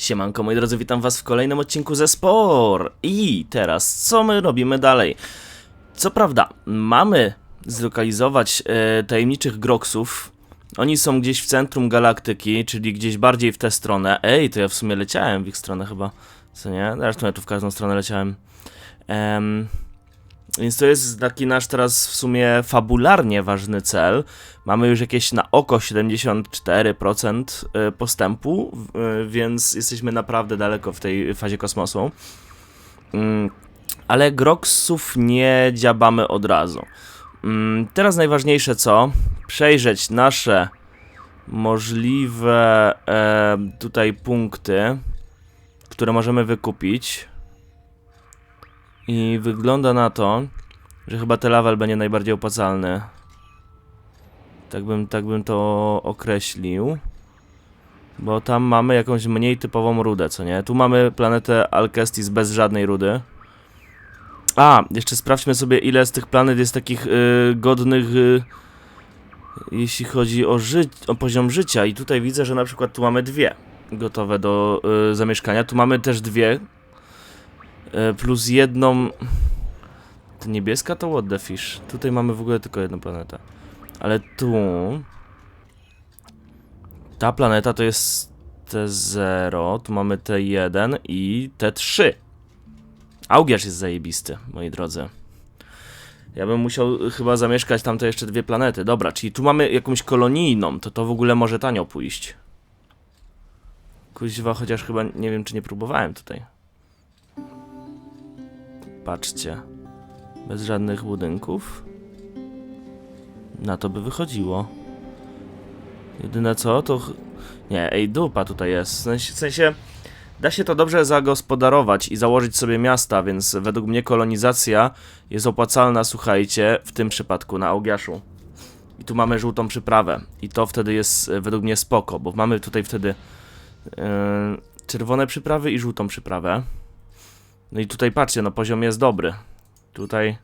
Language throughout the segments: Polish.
Siemanko moi drodzy, witam was w kolejnym odcinku ze Spor. I teraz, co my robimy dalej? Co prawda, mamy zlokalizować e, tajemniczych Groksów. Oni są gdzieś w centrum galaktyki, czyli gdzieś bardziej w tę stronę. Ej, to ja w sumie leciałem w ich stronę chyba. Co nie? Zresztą ja tu w każdą stronę leciałem. Em, więc to jest taki nasz teraz w sumie fabularnie ważny cel. Mamy już jakieś na oko 74% e, postępu, e, więc jesteśmy naprawdę daleko w tej fazie kosmosu. Mm, Ale Groksów nie dziabamy od razu. Mm, Teraz najważniejsze co? Przejrzeć nasze możliwe e, tutaj punkty, które możemy wykupić. I wygląda na to, że chyba ten level będzie najbardziej opłacalny. Tak bym, tak bym to określił. Bo tam mamy jakąś mniej typową rudę, co nie? Tu mamy planetę Alcestis bez żadnej rudy. A, jeszcze sprawdźmy sobie ile z tych planet jest takich y, godnych, y, jeśli chodzi o, ży o poziom życia. I tutaj widzę, że na przykład tu mamy dwie gotowe do y, zamieszkania. Tu mamy też dwie. Y, plus jedną... To niebieska to what the fish. Tutaj mamy w ogóle tylko jedną planetę. Ale tu... Ta planeta to jest T0, tu mamy T1 i T3. Augiarz jest zajebisty, moi drodzy. Ja bym musiał chyba zamieszkać tam te jeszcze dwie planety. Dobra, czyli tu mamy jakąś kolonijną, to to w ogóle może tanio pójść. Kuźwa, chociaż chyba nie wiem, czy nie próbowałem tutaj. Patrzcie. Bez żadnych budynków. Na to by wychodziło. Jedyne co, to... Nie, ej, dupa tutaj jest. W sensie. Da się to dobrze zagospodarować i założyć sobie miasta, więc według mnie kolonizacja jest opłacalna, słuchajcie, w tym przypadku na Augiaszu. I tu mamy żółtą przyprawę. I to wtedy jest e, według mnie spoko, bo mamy tutaj wtedy e, czerwone przyprawy i żółtą przyprawę. No i tutaj patrzcie, no poziom jest dobry. Tutaj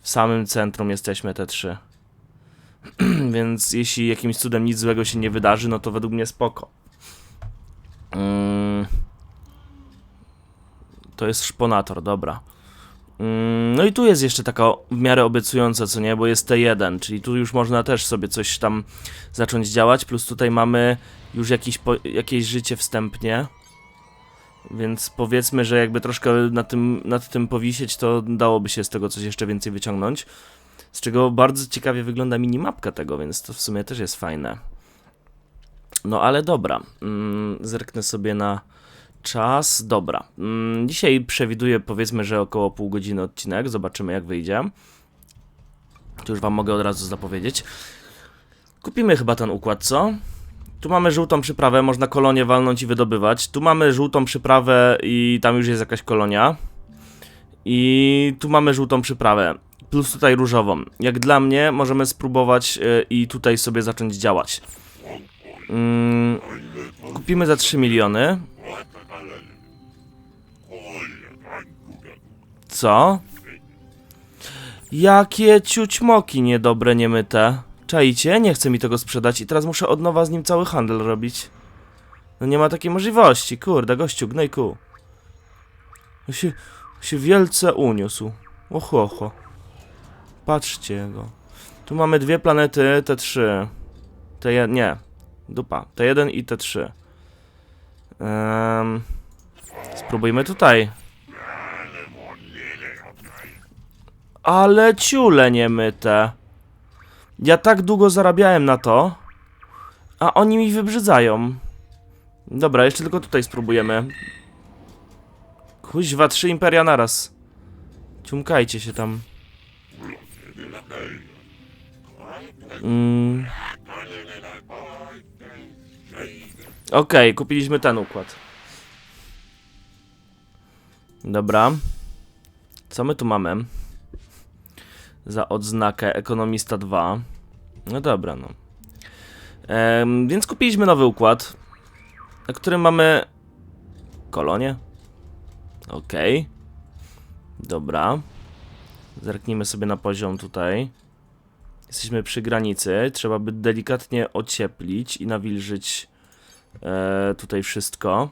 w samym centrum jesteśmy te trzy. Więc jeśli jakimś cudem nic złego się nie wydarzy, no to według mnie spoko. Mm. To jest szponator, dobra. Mm, No i tu jest jeszcze taka w miarę obiecująca, co nie, bo jest T1, czyli tu już można też sobie coś tam zacząć działać, plus tutaj mamy już jakiś po, jakieś życie wstępnie. Więc powiedzmy, że jakby troszkę na tym, nad tym powisieć, to dałoby się z tego coś jeszcze więcej wyciągnąć. Z czego bardzo ciekawie wygląda minimapka tego, więc to w sumie też jest fajne. No ale dobra, mm, zerknę sobie na czas. Dobra, mm, dzisiaj przewiduję powiedzmy, że około pół godziny odcinek, zobaczymy jak wyjdzie. Tu już wam mogę od razu zapowiedzieć. Kupimy chyba ten układ, co? Tu mamy żółtą przyprawę, można kolonię walnąć i wydobywać. Tu mamy żółtą przyprawę i tam już jest jakaś kolonia. I tu mamy żółtą przyprawę. Plus tutaj różową. Jak dla mnie możemy spróbować y, i tutaj sobie zacząć działać. Mm, kupimy za 3 miliony. Co? Jakie ciućmoki niedobre, niemyte. Czajcie? Nie chce mi tego sprzedać i teraz muszę od nowa z nim cały handel robić. No nie ma takiej możliwości, kurde, gościu, gnojku. On się, się wielce uniósł. Oho, oho. Patrzcie go. Tu mamy dwie planety T3. T1, nie. Dupa. T1 i T3. Um, spróbujmy tutaj. Ale ciule niemyte. Ja tak długo zarabiałem na to, a oni mi wybrzydzają. Dobra, jeszcze tylko tutaj spróbujemy. Kuźwa, trzy imperia naraz. Ciumkajcie się tam. Mm. Okej, kupiliśmy ten układ. Dobra. Co my tu mamy? Za odznakę Ekonomista 2. No dobra, no. Em, więc kupiliśmy nowy układ, na którym mamy kolonię. Okej. Dobra. Zerknijmy sobie na poziom tutaj. Jesteśmy przy granicy. Trzeba by delikatnie ocieplić i nawilżyć e, tutaj wszystko.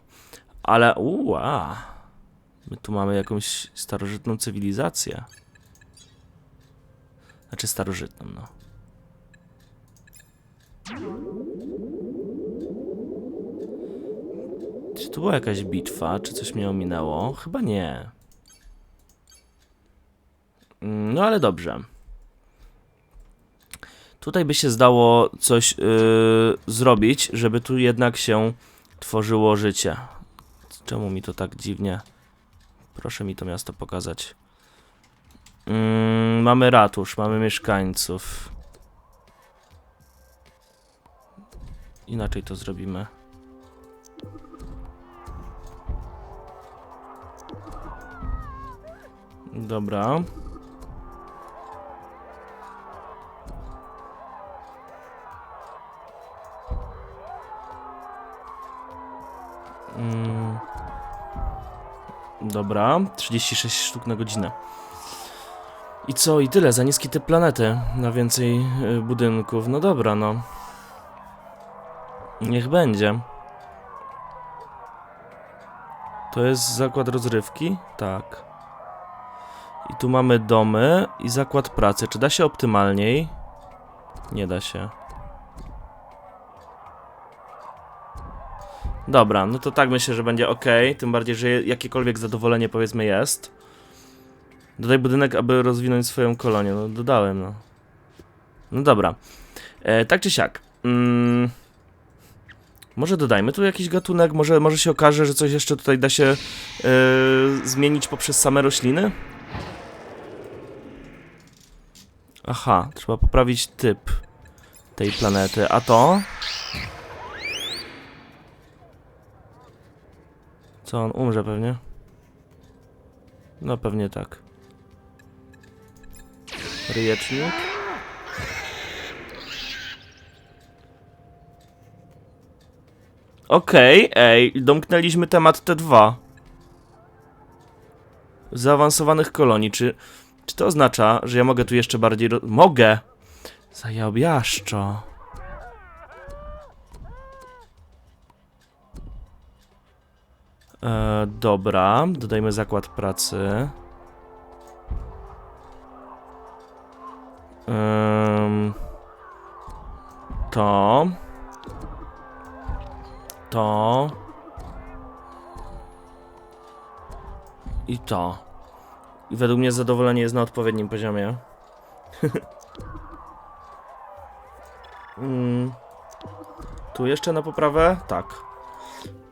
Ale uła, my tu mamy jakąś starożytną cywilizację. Znaczy starożytną, no. Czy tu była jakaś bitwa, czy coś mnie ominęło? Chyba nie. Mm, No ale dobrze. Tutaj by się zdało coś yy, zrobić, żeby tu jednak się tworzyło życie. Czemu mi to tak dziwnie? Proszę mi to miasto pokazać. Mm, mamy ratusz, mamy mieszkańców. Inaczej to zrobimy. Dobra. Mm. Dobra, 36 sztuk na godzinę. I co, i tyle, za niski typ planety, na więcej y, budynków. No dobra, no. Niech będzie. To jest zakład rozrywki? Tak. I tu mamy domy i zakład pracy. Czy da się optymalniej? Nie da się. Dobra, no to tak myślę, że będzie ok. Tym bardziej, że jakiekolwiek zadowolenie powiedzmy jest. Dodaj budynek, aby rozwinąć swoją kolonię. No dodałem, no. No dobra. E, tak czy siak. Mm, może dodajmy tu jakiś gatunek, może, może się okaże, że coś jeszcze tutaj da się e, zmienić poprzez same rośliny? Aha, trzeba poprawić typ tej planety. A to? Co, on umrze pewnie? No pewnie tak. Ryjecznik. Okej, ej, domknęliśmy temat T2. Zaawansowanych kolonii, czy... Czy to oznacza, że ja mogę tu jeszcze bardziej... Mogę! Zajabiaszczo. E, dobra, dodajmy zakład pracy. Ym, to. To. I to. I według mnie zadowolenie jest na odpowiednim poziomie. mm. Tu jeszcze na poprawę? Tak.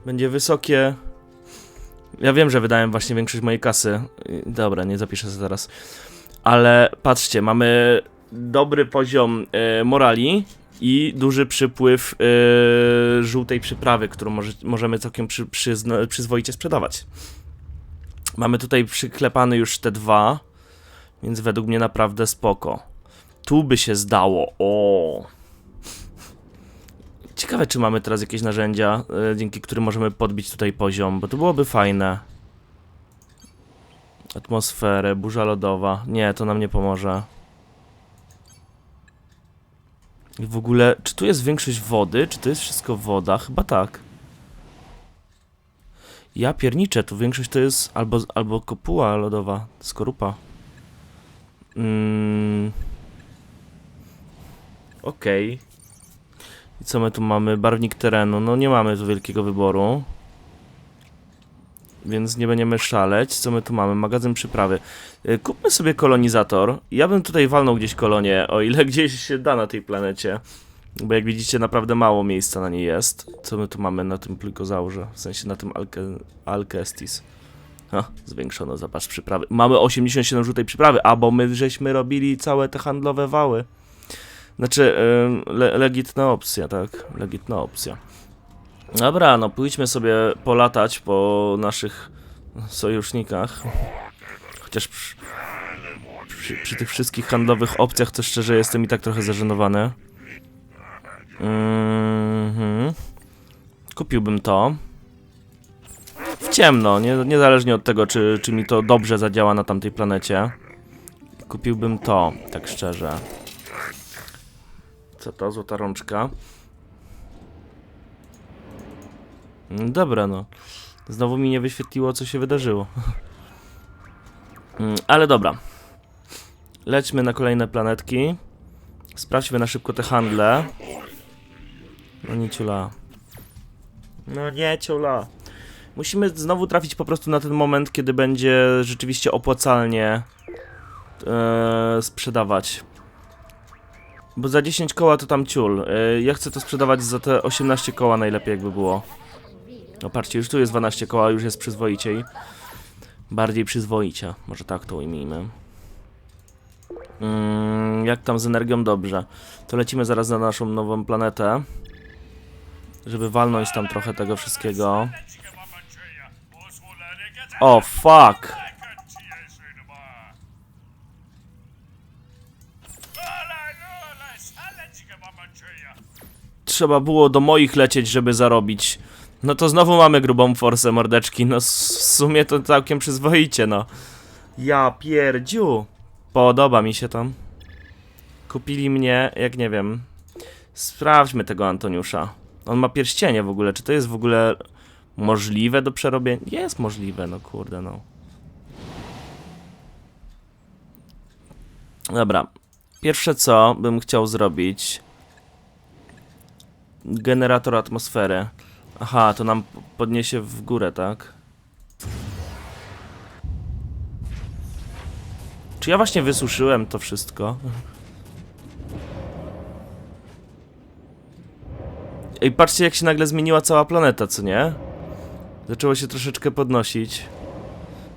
Będzie wysokie. Ja wiem, że wydałem właśnie większość mojej kasy. Dobra, nie zapiszę sobie teraz. Ale patrzcie, mamy dobry poziom e, morali i duży przypływ e, żółtej przyprawy, którą może, możemy całkiem przy, przyzna, przyzwoicie sprzedawać. Mamy tutaj przyklepane już te dwa, więc według mnie naprawdę spoko. Tu by się zdało. O. Ciekawe, czy mamy teraz jakieś narzędzia, e, dzięki którym możemy podbić tutaj poziom, bo to byłoby fajne. Atmosferę, burza lodowa. Nie, to nam nie pomoże. W ogóle, czy tu jest większość wody? Czy to jest wszystko woda? Chyba tak. Ja pierniczę, tu większość to jest albo, albo kopuła lodowa, skorupa. Mm. Okej. I co my tu mamy? Barwnik terenu. No nie mamy tu wielkiego wyboru. Więc nie będziemy szaleć. Co my tu mamy? Magazyn przyprawy. Y, Kupmy sobie kolonizator. Ja bym tutaj walnął gdzieś kolonię, o ile gdzieś się da na tej planecie. Bo jak widzicie, naprawdę mało miejsca na niej jest. Co my tu mamy na tym plikozaurze? W sensie na tym Alke Alkestis. Ha, zwiększono zapas przyprawy. Mamy 87 żółtej przyprawy, a bo my żeśmy robili całe te handlowe wały. Znaczy, ym, le legitna opcja, tak? Legitna opcja. Dobra, no pójdźmy sobie polatać po naszych sojusznikach. Chociaż przy, przy, przy tych wszystkich handlowych opcjach to szczerze jestem i tak trochę zażenowany. Mhm. Kupiłbym to. W ciemno, nie, niezależnie od tego, czy, czy mi to dobrze zadziała na tamtej planecie. Kupiłbym to, tak szczerze. Co to? Złota rączka. Mm, Dobra, no. Znowu mi nie wyświetliło, co się wydarzyło. Mm, Ale dobra. Lećmy na kolejne planetki. Sprawdźmy na szybko te handle. No nie ciula. No nie ciula. Musimy znowu trafić po prostu na ten moment, kiedy będzie rzeczywiście opłacalnie e, sprzedawać. Bo za 10 koła to tam ciul. E, ja chcę to sprzedawać za te 18 koła najlepiej jakby było. No patrzcie, już tu jest 12 koła, już jest przyzwoiciej. Bardziej przyzwoicie, może tak to ujmijmy. Mm, jak tam z energią? Dobrze. To lecimy zaraz na naszą nową planetę. Żeby walnąć tam trochę tego wszystkiego. O, fuck! Trzeba było do moich lecieć, żeby zarobić. No to znowu mamy grubą forsę mordeczki. No w sumie to całkiem przyzwoicie, no. Ja pierdziu. Podoba mi się to. Kupili mnie, jak nie wiem. Sprawdźmy tego Antoniusza. On ma pierścienie w ogóle. Czy to jest w ogóle możliwe do przerobienia? Jest możliwe, no kurde, no. Dobra. Pierwsze co bym chciał zrobić. Generator atmosfery. Aha, to nam podniesie w górę, tak? Czy ja właśnie wysuszyłem to wszystko? Ej, patrzcie jak się nagle zmieniła cała planeta, co nie? Zaczęło się troszeczkę podnosić.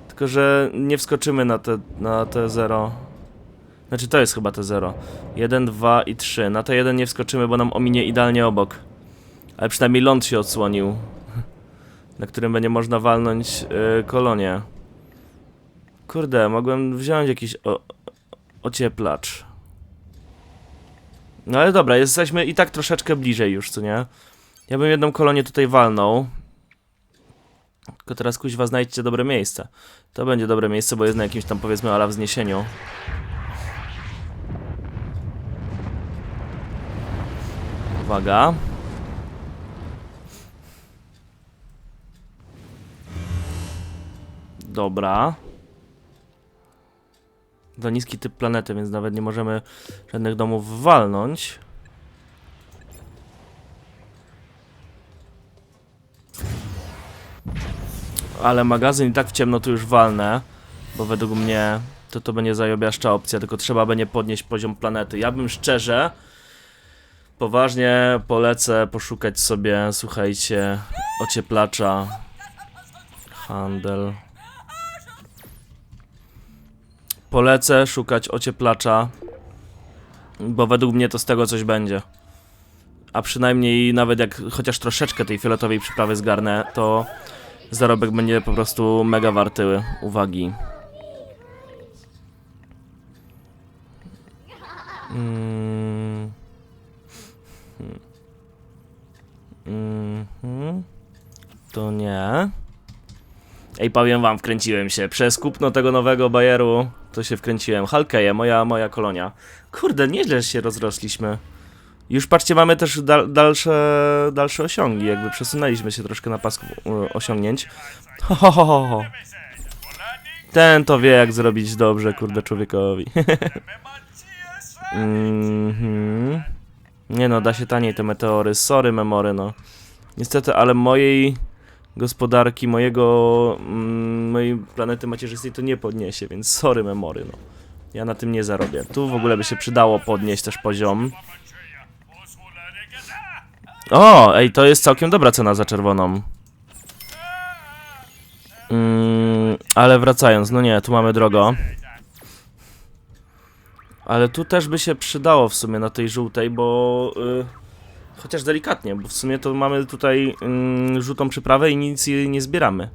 Tylko, że nie wskoczymy na te, na te zero. Znaczy to jest chyba te zero. 1, 2 i 3. Na te 1 nie wskoczymy, bo nam ominie idealnie obok. Ale przynajmniej ląd się odsłonił. Na którym będzie można walnąć yy, kolonię. Kurde, mogłem wziąć jakiś o, ocieplacz. No ale dobra, jesteśmy i tak troszeczkę bliżej już, co nie? Ja bym jedną kolonię tutaj walnął. Tylko teraz kuźwa znajdźcie dobre miejsce. To będzie dobre miejsce, bo jest na jakimś tam powiedzmy ala wzniesieniu. Uwaga. Dobra. Za niski typ planety, więc nawet nie możemy żadnych domów walnąć. Ale magazyn i tak w ciemno tu już walnę, bo według mnie to to będzie zajobiaszcza opcja, tylko trzeba będzie podnieść poziom planety. Ja bym szczerze poważnie polecę poszukać sobie, słuchajcie, ocieplacza, handel. Polecę szukać ocieplacza, bo według mnie to z tego coś będzie. A przynajmniej nawet jak chociaż troszeczkę tej fioletowej przyprawy zgarnę, to zarobek będzie po prostu mega warty uwagi. Mm. Hmm. Mhm. To nie. Ej, powiem wam, wkręciłem się. Przez kupno tego nowego bajeru to się wkręciłem. Halkeje, moja, moja kolonia. Kurde, nieźle się rozrośliśmy. Już patrzcie, mamy też dal, dalsze, dalsze osiągi, jakby przesunęliśmy się troszkę na pasku osiągnięć. Ho, ho, ho, ho. Ten to wie, jak zrobić dobrze, kurde, człowiekowi. Mhm. Nie no, da się taniej te meteory. Sorry, memory, no. Niestety, ale mojej gospodarki, mojego, mm, mojej planety macierzystej to nie podniesie, więc sorry, memory, no. Ja na tym nie zarobię. Tu w ogóle by się przydało podnieść też poziom. O, ej, to jest całkiem dobra cena za czerwoną. Mm, ale wracając, no nie, tu mamy drogo. Ale tu też by się przydało w sumie na tej żółtej, bo... Y, chociaż delikatnie, bo w sumie to mamy tutaj mm, żółtą przyprawę i nic jej nie zbieramy.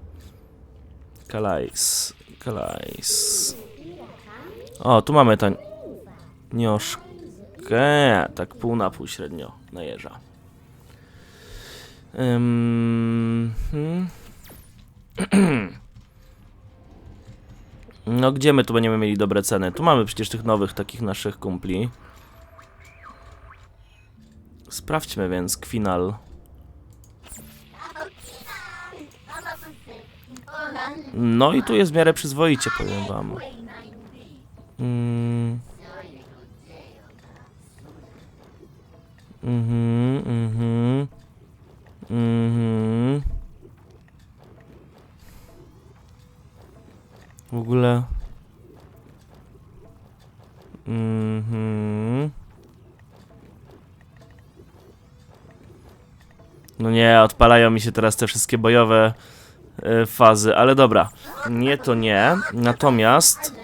Kalajs, kalajs. O, tu mamy ta nioszkę, tak pół na pół średnio na jeża. Ym, hmm. No gdzie my tu będziemy mieli dobre ceny? Tu mamy przecież tych nowych takich naszych kumpli. Sprawdźmy więc Kwinal. No i tu jest w miarę przyzwoicie, powiem wam. Mm. Mhm, mhm. Mhm. W ogóle. Mhm. No nie, odpalają mi się teraz te wszystkie bojowe e, fazy, ale dobra. Nie, to nie. Natomiast.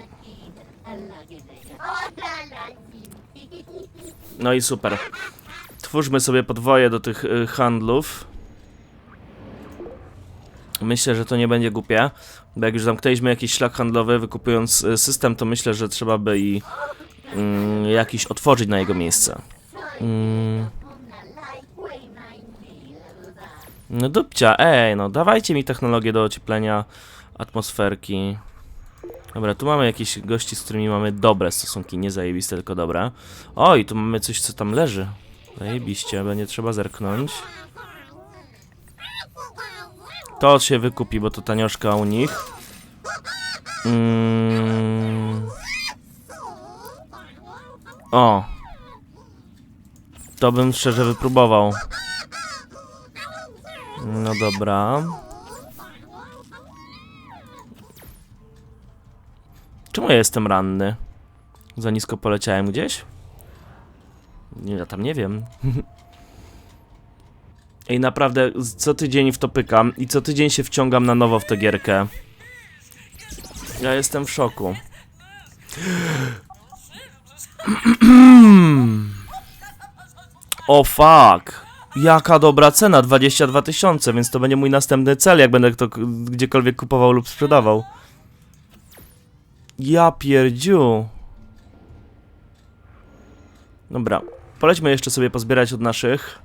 No i super. Twórzmy sobie podwoje do tych y, handlów. Myślę, że to nie będzie głupie, bo jak już zamknęliśmy jakiś szlak handlowy, wykupując y, system, to myślę, że trzeba by i mm, jakiś otworzyć na jego miejsce. Mm. No dupcia, ej, no dawajcie mi technologię do ocieplenia atmosferki. Dobra, tu mamy jakieś gości, z którymi mamy dobre stosunki, nie zajebiste, tylko dobre. Oj, tu mamy coś, co tam leży. Zajebiście, będzie trzeba zerknąć. To się wykupi, bo to tanioszka u nich. Mm. O. To bym szczerze wypróbował. No dobra. Czemu ja jestem ranny? Za nisko poleciałem gdzieś? Nie, ja tam nie wiem. Ej, naprawdę, co tydzień w to pykam i co tydzień się wciągam na nowo w tę gierkę. Ja jestem w szoku. O fuck! Jaka dobra cena, 22 tysiące, więc to będzie mój następny cel, jak będę to gdziekolwiek kupował lub sprzedawał. Ja pierdziu. Dobra, polećmy jeszcze sobie pozbierać od naszych.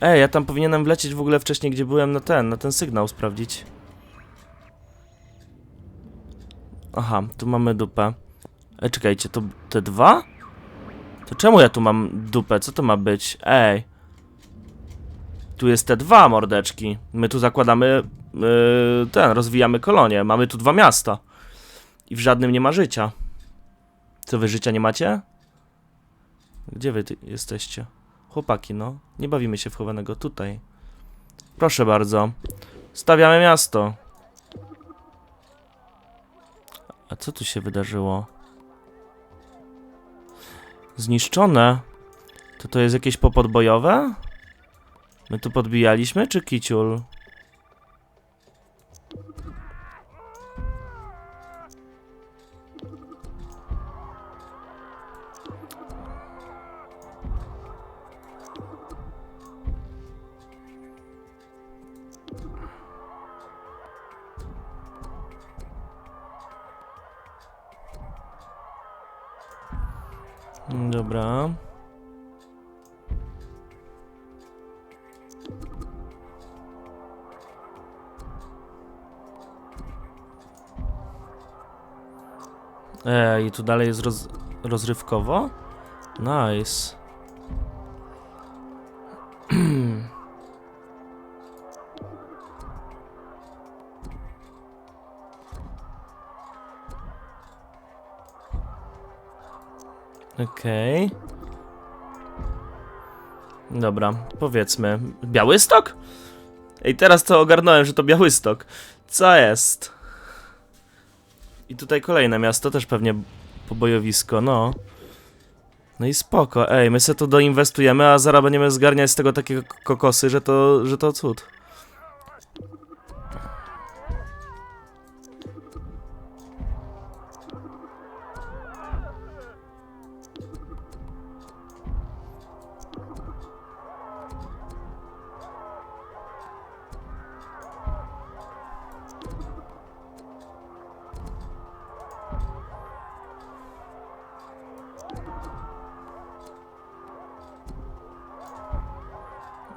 Ej, ja tam powinienem wlecieć w ogóle wcześniej, gdzie byłem na ten, na ten sygnał sprawdzić. Aha, tu mamy dupę. Ej, czekajcie, to te dwa? To czemu ja tu mam dupę? Co to ma być? Ej. Tu jest te dwa mordeczki. My tu zakładamy yy, ten, rozwijamy kolonię. Mamy tu dwa miasta. I w żadnym nie ma życia. Co wy życia nie macie? Gdzie wy jesteście? Chłopaki, no. Nie bawimy się w chowanego tutaj. Proszę bardzo. Stawiamy miasto. A co tu się wydarzyło? Zniszczone? To to jest jakieś popodbojowe? My tu podbijaliśmy, czy kiciul? Dobra. Ej, tu dalej jest roz, rozrywkowo? Nice. Okej. Dobra, powiedzmy. Białystok? Ej, teraz to ogarnąłem, że to Białystok. Co jest? I tutaj kolejne miasto, też pewnie pobojowisko, no. No i spoko, ej, my se to doinwestujemy, a zaraz będziemy zgarniać z tego takie kokosy, że to, że to cud.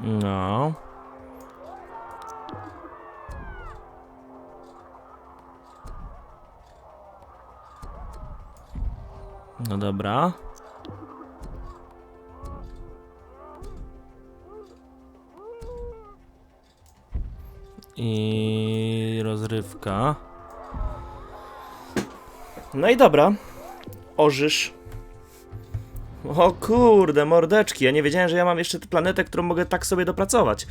No. No dobra. I rozrywka. No i dobra. Ożysz. O kurde, mordeczki. Ja nie wiedziałem, że ja mam jeszcze tę planetę, którą mogę tak sobie dopracować.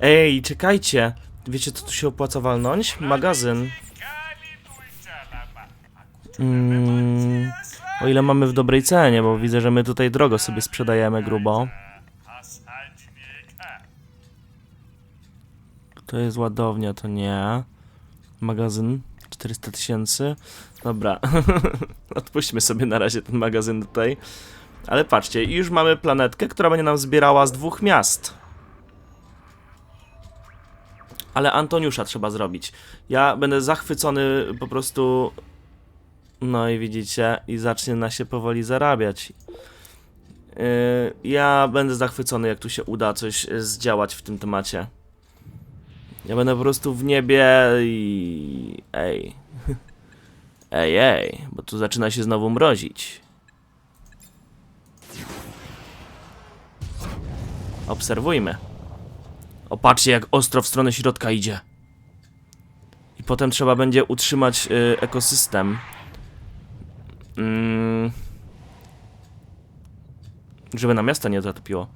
Ej, czekajcie. Wiecie, co tu się opłaca walnąć? Magazyn. Mm, o ile mamy w dobrej cenie, bo widzę, że my tutaj drogo sobie sprzedajemy grubo. To jest ładownia, to nie. Magazyn 400 tysięcy. Dobra, odpuśćmy sobie na razie ten magazyn tutaj. Ale patrzcie, już mamy planetkę, która będzie nam zbierała z dwóch miast. Ale Antoniusza trzeba zrobić. Ja będę zachwycony po prostu. No i widzicie, i zacznie na się powoli zarabiać. Yy, ja będę zachwycony, jak tu się uda coś zdziałać w tym temacie. Ja będę po prostu w niebie i. Ej. Ej, ej, bo tu zaczyna się znowu mrozić. Obserwujmy. Opatrzcie, jak ostro w stronę środka idzie. I potem trzeba będzie utrzymać y, ekosystem. Mm. Żeby na miasta nie zatopiło.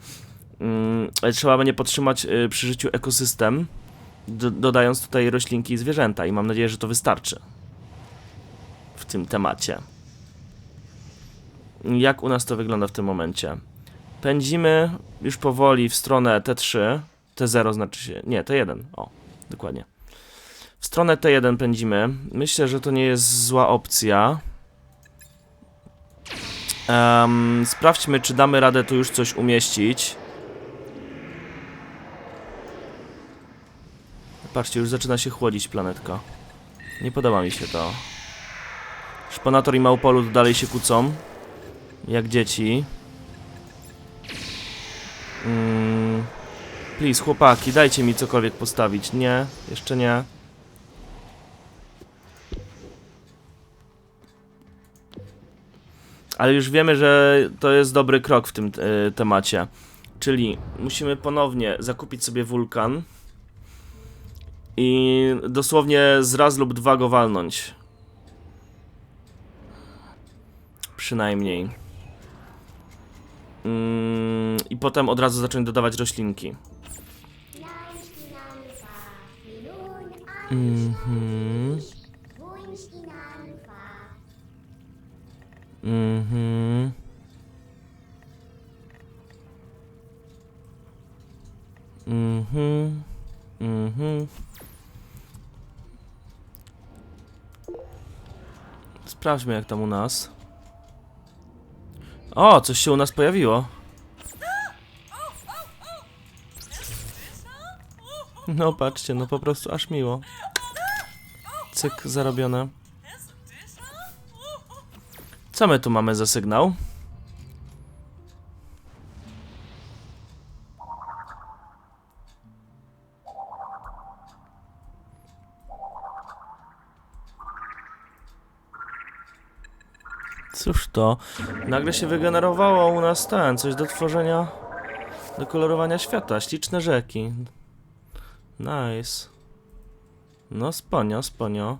Mm, ale trzeba będzie podtrzymać y, przy życiu ekosystem, do, dodając tutaj roślinki i zwierzęta. I mam nadzieję, że to wystarczy w tym temacie. Jak u nas to wygląda w tym momencie? Pędzimy już powoli w stronę T3. T0 znaczy się. Nie, T1. O, dokładnie. W stronę T1 pędzimy. Myślę, że to nie jest zła opcja. Em, sprawdźmy, czy damy radę tu już coś umieścić. Patrzcie, już zaczyna się chłodzić planetka. Nie podoba mi się to. Szponator i Małpolut dalej się kłócą. Jak dzieci. Mm. Please, chłopaki, dajcie mi cokolwiek postawić. Nie, jeszcze nie. Ale już wiemy, że to jest dobry krok w tym e, temacie. Czyli musimy ponownie zakupić sobie wulkan i dosłownie z raz lub dwa go walnąć. Przynajmniej. Mm, I potem od razu zacząć dodawać roślinki. Mhm. Mhm. Mhm. Mhm. Sprawdźmy jak tam u nas. O, coś się u nas pojawiło. No patrzcie, no po prostu aż miło. Cyk, zarobione. Co my tu mamy za sygnał? To? Nagle się wygenerowało u nas ten, coś do tworzenia, do kolorowania świata, śliczne rzeki. Nice. No sponio, sponio.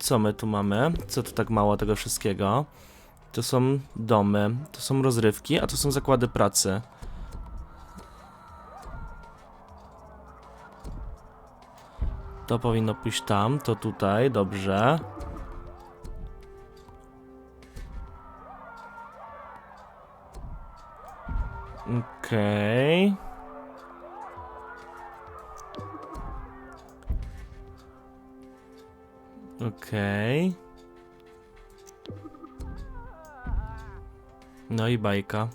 Co my tu mamy? Co tu tak mało tego wszystkiego? To są domy, to są rozrywki, a to są zakłady pracy. To powinno pójść tam, to tutaj, dobrze. Okej. Okej. No i bajka.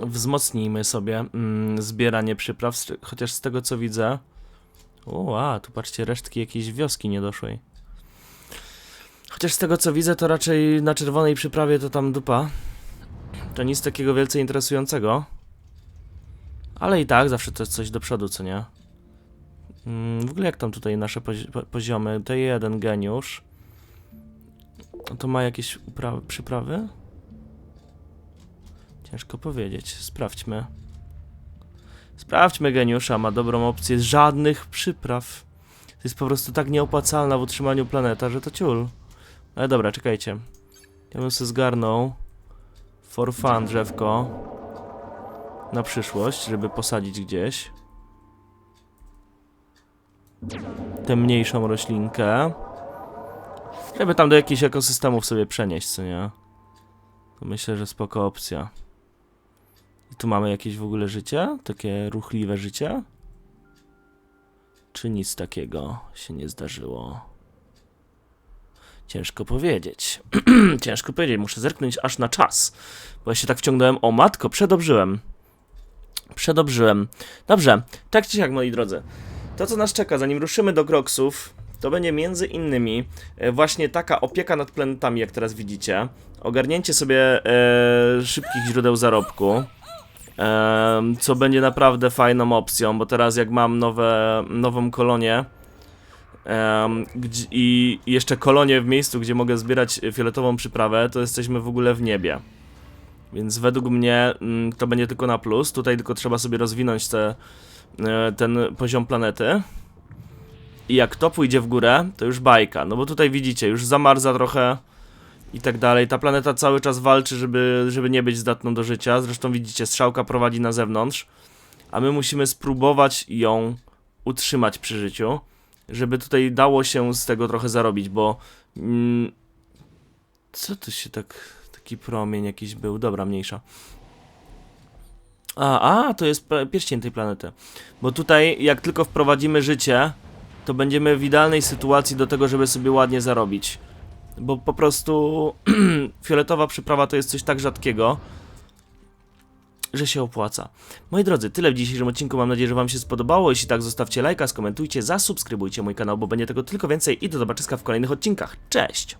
Wzmocnijmy sobie mm, zbieranie przypraw, chociaż z tego co widzę. O, a, tu patrzcie, resztki jakiejś wioski niedoszłej. Chociaż z tego co widzę, to raczej na czerwonej przyprawie to tam dupa. To nic takiego wielce interesującego. Ale i tak zawsze to jest coś do przodu, co nie? Mm, w ogóle jak tam tutaj nasze pozi po poziomy? T1 geniusz. To ma jakieś przyprawy? Ciężko powiedzieć. Sprawdźmy. Sprawdźmy geniusza, ma dobrą opcję. Żadnych przypraw. To jest po prostu tak nieopłacalna w utrzymaniu planeta, że to ciul. Ale dobra, czekajcie. Ja bym sobie zgarnął for fun drzewko na przyszłość, żeby posadzić gdzieś. Tę mniejszą roślinkę. Żeby tam do jakichś ekosystemów sobie przenieść, co nie? To myślę, że spoko opcja. I tu mamy jakieś w ogóle życie? Takie ruchliwe życie? Czy nic takiego się nie zdarzyło? Ciężko powiedzieć. Ciężko powiedzieć, muszę zerknąć aż na czas. Bo ja się tak wciągnąłem. O matko, przedobrzyłem. Przedobrzyłem. Dobrze, tak czy siak, moi drodzy. To, co nas czeka, zanim ruszymy do Kroksów, to będzie między innymi e, właśnie taka opieka nad planetami, jak teraz widzicie. Ogarnięcie sobie e, szybkich źródeł zarobku. Co będzie naprawdę fajną opcją, bo teraz jak mam nowe, nową kolonię em, gdzie, i jeszcze kolonię w miejscu, gdzie mogę zbierać fioletową przyprawę, to jesteśmy w ogóle w niebie. Więc według mnie mm, to będzie tylko na plus. Tutaj tylko trzeba sobie rozwinąć te, e, ten poziom planety. I jak to pójdzie w górę, to już bajka. No bo tutaj widzicie, już zamarza trochę i tak dalej. Ta planeta cały czas walczy, żeby, żeby nie być zdatną do życia. Zresztą widzicie, strzałka prowadzi na zewnątrz, a my musimy spróbować ją utrzymać przy życiu, żeby tutaj dało się z tego trochę zarobić, bo mm, co to się tak taki promień jakiś był? Dobra, mniejsza. A, a, to jest pierścień tej planety. Bo tutaj, jak tylko wprowadzimy życie, to będziemy w idealnej sytuacji do tego, żeby sobie ładnie zarobić. Bo po prostu fioletowa przyprawa to jest coś tak rzadkiego, że się opłaca. Moi drodzy, tyle w dzisiejszym odcinku. Mam nadzieję, że Wam się spodobało. Jeśli tak, zostawcie lajka, skomentujcie, zasubskrybujcie mój kanał, bo będzie tego tylko więcej i do zobaczyska w kolejnych odcinkach. Cześć!